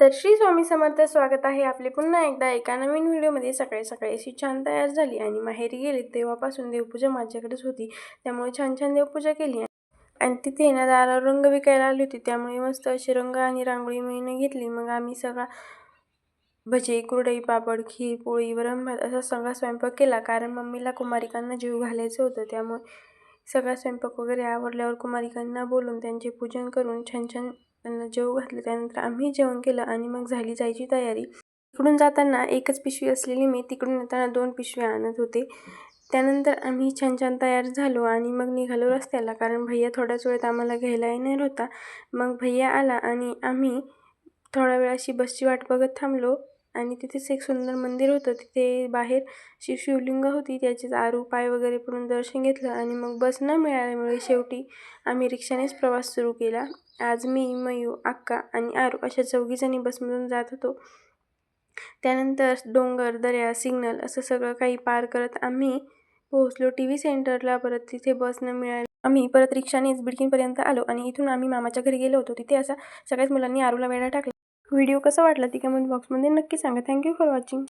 तर श्री स्वामी समर्थ स्वागत आहे आपले पुन्हा एकदा एका नवीन व्हिडिओमध्ये. सकाळी सकाळी अशी छान तयार झाली आणि माहेरी गेली. तेव्हापासून देवपूजा माझ्याकडेच होती. त्यामुळे छान छान देवपूजा केली. आणि तिथे ना दारावर रंग विकायला आली होती. त्यामुळे मस्त असे रंग आणि रांगोळी मिळून घेतली. मग आम्ही सगळा भजे कुरडई पापड खीर पोळी वरण भात असा सगळा स्वयंपाक केला. कारण मम्मीला कुमारिकांना जीव घालायचं होतं. त्यामुळे सगळा स्वयंपाक वगैरे आवरल्यावर कुमारिकांना बोलून त्यांचे पूजन करून छान छान त्यांना जेवू घातले. त्यानंतर आम्ही जेवण केलं आणि मग झाली जायची तयारी. इकडून जाताना एकच पिशवी असलेली मी तिकडून येताना दोन पिशव्या आणत होते. त्यानंतर आम्ही छान छान तयार झालो आणि मग निघालो रस्त्याला कारण भैया थोड्याच वेळात आम्हाला घ्यायला येणार होता. मग भैया आला आणि आम्ही थोड्या वेळाशी बसची वाट बघत थांबलो. आणि तिथेच एक सुंदर मंदिर होतं. तिथे बाहेर शि शिवलिंग होती. त्याचे आरू पाय वगैरे पडून दर्शन घेतलं आणि मग बस न मिळाल्यामुळे शेवटी आम्ही रिक्षानेच प्रवास सुरू केला. आज मी मयू अक्का आणि आरू अशा चौघीजणी बसमधून जात होतो. त्यानंतर डोंगर दर्या सिग्नल असं सगळं काही पार करत आम्ही पोहोचलो. टी व्ही सेंटरला परत तिथे बस न मिळाली आम्ही परत रिक्षानेच बिडकीनपर्यंत आलो आणि इथून आम्ही मामाच्या घरी गेलो होतो. तिथे असा सगळ्याच मुलांनी आरूला वेळा टाकला. व्हिडिओ कसा वाटला ती कमेंट बॉक्समध्ये नक्की सांगा. Thank you for watching